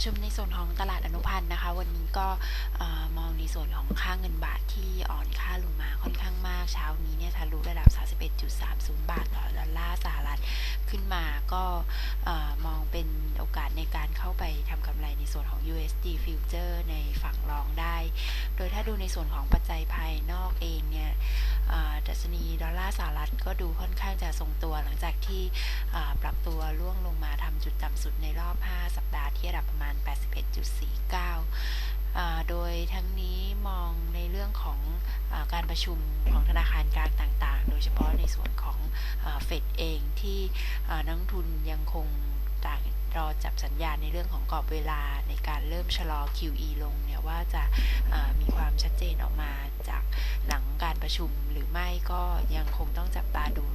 ประชุมในส่วนของตลาดอนุพันธ์นะคะ วันนี้ก็มองในส่วนของค่าเงินบาทที่อ่อนค่าลงมาค่อนข้างมากเช้านี้เนี่ยทะลุระดับ 31.30 บาทต่อดอลลาร์สหรัฐขึ้นมาก็มองเป็น โอกาสในการเข้าไปทำกำไรในส่วนของ USD future ในฝั่งรองได้ โดยถ้าดูในส่วนของปัจจัยภายนอกเองเนี่ยดัชนีดอลลาร์สหรัฐก็ดูค่อนข้างจะทรงตัวหลังจากที่ปรับตัวล่วงลงมาทำจุดต่ำสุดในรอบ 5 สัปดาห์ที่ระดับประมาณ 81.49 โดยทั้งนี้มองในเรื่องของอการประชุมของธนาคารกลางต่างๆ โดยเฉพาะในส่วนของเฟดเองที่นักทุนยังคงต่าง รอจับสัญญาณในเรื่องของกรอบเวลาในการเริ่มชะลอ QE ลงเนี่ยว่าจะมีความชัดเจนออกมาจากหลังการประชุมหรือไม่ก็ยังคงต้องจับตาดู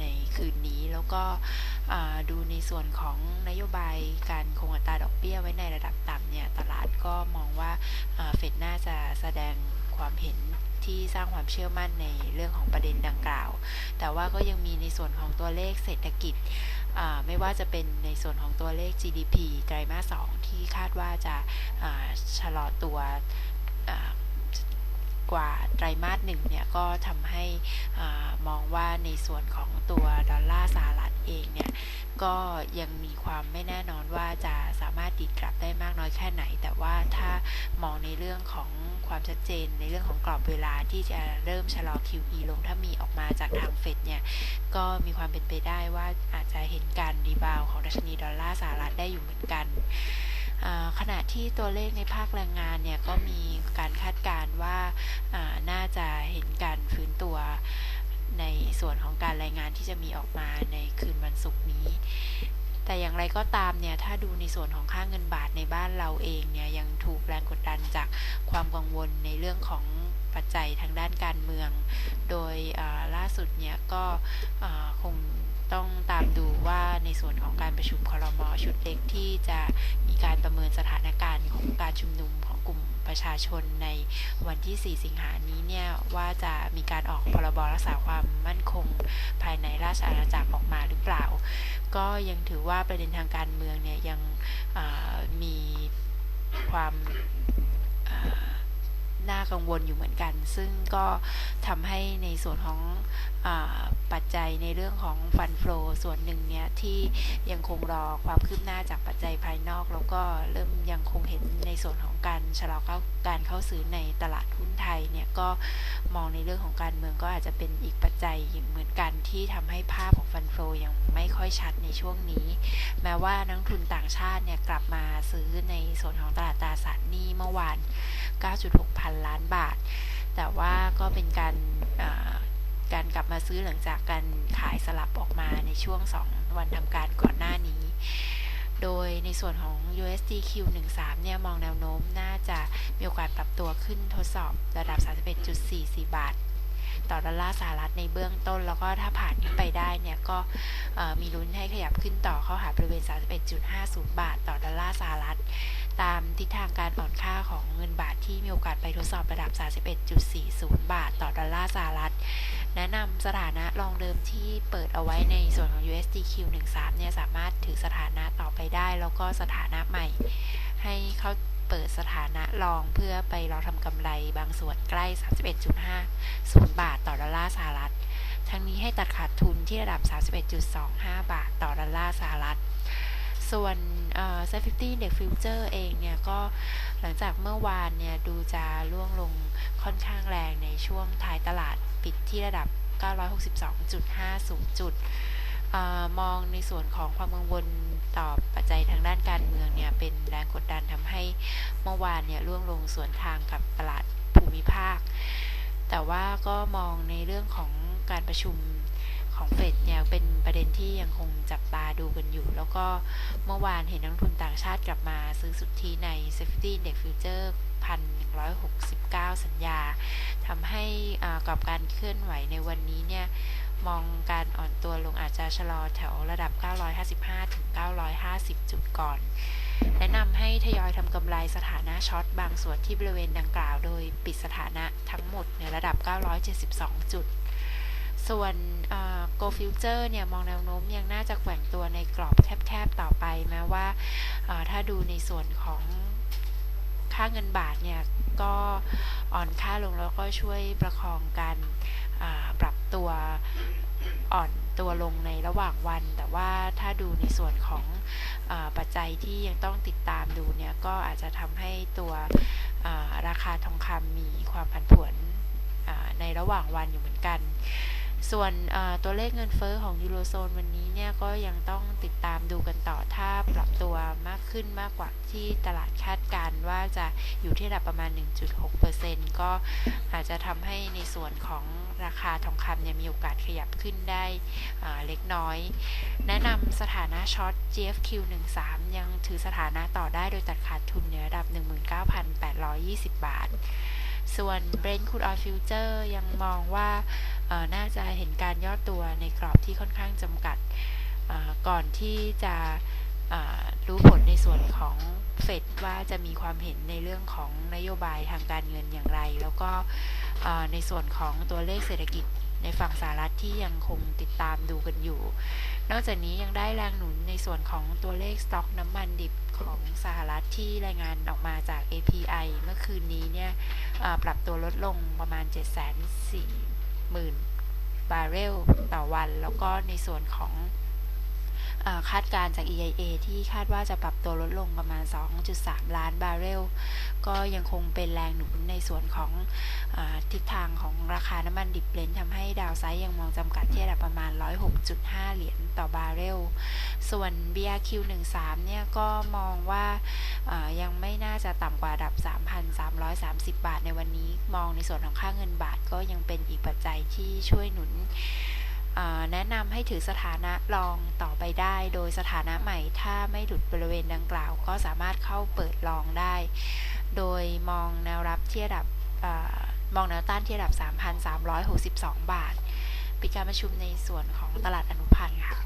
ในคืนนี้แล้วก็ดูในส่วนของนโยบายการคงอัตราดอกเบี้ยไว้ในระดับต่ำเนี่ยตลาดก็มองว่าเฟดน่าจะแสดง ความเห็นที่สร้างความเชื่อมั่นในเรื่องของประเด็นดังกล่าว แต่ว่าก็ยังมีในส่วนของตัวเลขเศรษฐกิจ ไม่ว่าจะเป็นในส่วนของตัวเลข GDP ไตรมาส 2 ที่คาดว่าจะชะลอตัว กว่าไตรมาสหนึ่งเนี่ยก็ทำให้มองว่าในส่วนของตัวดอลลาร์สหรัฐเองเนี่ยก็ยังมีความไม่แน่นอนว่าจะสามารถดีดกลับได้มากน้อยแค่ไหน แต่ว่าถ้ามองในเรื่องของความชัดเจนในเรื่องของกรอบเวลาที่จะเริ่มชะลอ QE ลงถ้ามีออกมาจากทางเฟดเนี่ยก็มีความเป็นไปได้ว่าอาจจะเห็นการรีบาวของดัชนีดอลลาร์สหรัฐได้อยู่เหมือนกันขณะที่ตัวเลขในภาคแรงงานเนี่ยก็มีการคาดการณ์ว่าน่าจะเห็นการฟื้นตัวใน ส่วนของการรายงานที่จะมีออกมาในคืนวันศุกร์นี้ แต่อย่างไรก็ตามเนี่ย ถ้าดูในส่วนของค่าเงินบาทในบ้านเราเองเนี่ย ยังถูกแรงกดดันจากความกังวลในเรื่องของปัจจัยทางด้านการเมือง โดยล่าสุดเนี่ยก็คงต้องตามดูว่าในส่วนของการประชุมคอรมอชุดเล็กที่จะมีการประเมินสถานการณ์ของการชุมนุมของกลุ่ม ประชาชนในวันที่ 4 สิงหานี้เนี่ยว่าจะมีการออกพรบรักษาความมั่นคงภายในราชอาณาจักรออกมาหรือเปล่า ก็ยังถือว่าประเด็นทางการเมืองเนี่ยยังมีความ น่ากังวลอยู่เหมือนกัน ซึ่งก็ทำให้ในส่วนของอปัจจัยในเรื่องของฟันฟลอส่วนหนึ่งเนี่ยที่ยังคงรอความคืบหน้าจากปัจจัยภายนอก แล้วก็เริ่มยังคงเห็นในส่วนของการชะลอการเข้าซื้อในตลาดหุ้นไทยเนี่ยก็มองในเรื่องของการเมืองก็อาจจะเป็นอีกปัจจัยเหมือนกันที่ทำให้ภาพของฟันฟลอยังไม่ค่อยชัดในช่วงนี้ แม้ว่านักทุนต่างชาติเนี่ยกลับมาซื้อในส่วนของตลาดตราสารหนี้เมื่อวาน 9.6พันล้านบาท แต่ว่าก็เป็นการการกลับมาซื้อหลังจากการขายสลับออกมาในช่วง 2 วันทำการก่อนหน้านี้ โดยในส่วนของ USD Q13 เนี่ยมองแนวโน้มน่าจะมีโอกาสปรับตัวขึ้นทดสอบระดับ 31.44 บาท ต่อดอลลาร์สหรัฐในเบื้องต้น แล้วก็ถ้าผ่านขึ้นไปได้เนี่ยก็มีลุ้นให้ขยับขึ้นต่อเข้าหาบริเวณ 31.50 บาท ต่อดอลลาร์สหรัฐ ตามทิศทางการอ่อนค่าของเงินบาทที่มีโอกาสไปทดสอบระดับ 31.40 บาท ต่อดอลลาร์สหรัฐ แนะนำสถานะรองเดิมที่เปิดเอาไว้ในส่วนของ USDQ 13 เนี่ยสามารถถือสถานะต่อไปได้ แล้วก็สถานะใหม่ให้เขา เปิดสถานะรองเพื่อไปรอทำกำไรบางส่วนใกล้ 31.50 บาทต่อดอลลาร์สหรัฐ ทั้งนี้ให้ตัดขาดทุนที่ระดับ 31.25 บาทต่อดอลลาร์สหรัฐ ส่วนเซฟตี้เด็กฟิวเจอร์เองเนี่ย ก็หลังจากเมื่อวานเนี่ย ดูจะล่วงลงค่อนข้างแรงในช่วงท้ายตลาดปิดที่ระดับ 962.50 จุดอมองในส่วนของความกังวลต่อปัจจัยทางด้านการเมืองเนี่ย เป็นแรงกดดันทำให้ มื่อวานเนี่ยล่วงลงสวนทางกับตลาดภูมิภาค แต่ว่าก็มองในเรื่องของการประชุมของเฟดเนี่ยเป็นประเด็นที่ยังคงจับตาดูกันอยู่ แล้วก็เมื่อวานเห็นนักทุนต่างชาติกลับมาซื้อสุทธิใน Safety Index Future 1,169 สัญญาทำให้กรอบการเคลื่อนไหวในวันนี้เนี่ยมองการอ่อนตัวลงอาจจะชะลอแถวระดับ 955 ถึง 950 จุดก่อน แนะนำให้ทยอยทำกำไรสถานะช็อตบางส่วนที่บริเวณดังกล่าว โดยปิดสถานะทั้งหมดในระดับ 972 จุด ส่วน Go Future เนี่ย มองแนวโน้มยังน่าจะแกว่งตัวในกรอบแคบๆ ต่อไปแม้ว่าถ้าดูในส่วนของค่าเงินบาทเนี่ย ก็อ่อนค่าลงแล้วก็ช่วยประคองการปรับตัวอ่อน ตัวลงในระหว่างวัน แต่ว่าถ้าดูในส่วนของอปัจจัยที่ยังต้องติดตามดูเนี่ยก็อาจจะทำให้ตัวราคาทองคำมีความผันผวนในระหว่างวันอยู่เหมือนกัน ส่วนตัวเลขเงินเฟอ้อของยูโรโซนวันนี้เนี่ยก็ยังต้องติดตามดูกันต่อถ้าปรับตัวมากขึ้นมากกว่าที่ตลาดคาดการณ์ว่าจะอยู่ที่ระดับประมาณ 1.6%ก็อาจจะทำให้ในส่วนของราคาทองคำเนี่ยมีโอกาสขยับขึ้นได้เล็กน้อย แนะนำสถานะช็อต GFQ13 ยังถือสถานะต่อได้โดยตัดขาดทุนในระดับ 19,820 บาท ส่วน Brent Crude Oil Future ยังมองว่า น่าจะเห็นการย่อตัวในกรอบที่ค่อนข้างจำกัด ก่อนที่จะรู้ผลในส่วนของเฟดว่าจะมีความเห็นในเรื่องของนโยบายทางการเงินอย่างไร แล้วก็ในส่วนของตัวเลขเศรษฐกิจในฝั่งสหรัฐที่ยังคงติดตามดูกันอยู่ นอกจากนี้ยังได้แรงหนุนในส่วนของตัวเลขสต็อกน้ำมันดิบของสหรัฐที่รายงานออกมาจาก API เมื่อคืนนี้เนี่ยปรับตัวลดลงประมาณ 70,000 บาร์เรลต่อวัน แล้วก็ในส่วนของคาดการจาก EIA ที่คาดว่าจะปรับตัวลดลงประมาณ 2.3 ล้านบาร์เรล ก็ยังคงเป็นแรงหนุนในส่วนของอทิศทางของราคาน้ำมันดิบเบรนท์ทำให้ดาวไซด์ยังมองจำกัดที่ระดับประมาณ 106.5 เหรียญต่อบาร์เรล ส่วน BRQ13 เนี่ยก็มองว่า ยังไม่น่าจะต่ำกว่าระดับ 3,330 บาทในวันนี้ มองในส่วนของค่าเงินบาทก็ยังเป็นอีกปัจจัยที่ช่วยหนุนแนะนำให้ถือสถานะรองต่อไปได้ โดยสถานะใหม่ถ้าไม่หลุดบริเวณดังกล่าว ก็สามารถเข้าเปิดลองได้ โดยมองแนวรับที่ระดับอมองแนวต้านที่ระดับ 3,362 บาท ปิดการประชุมในส่วนของตลาดอนุพันธ์ค่ะ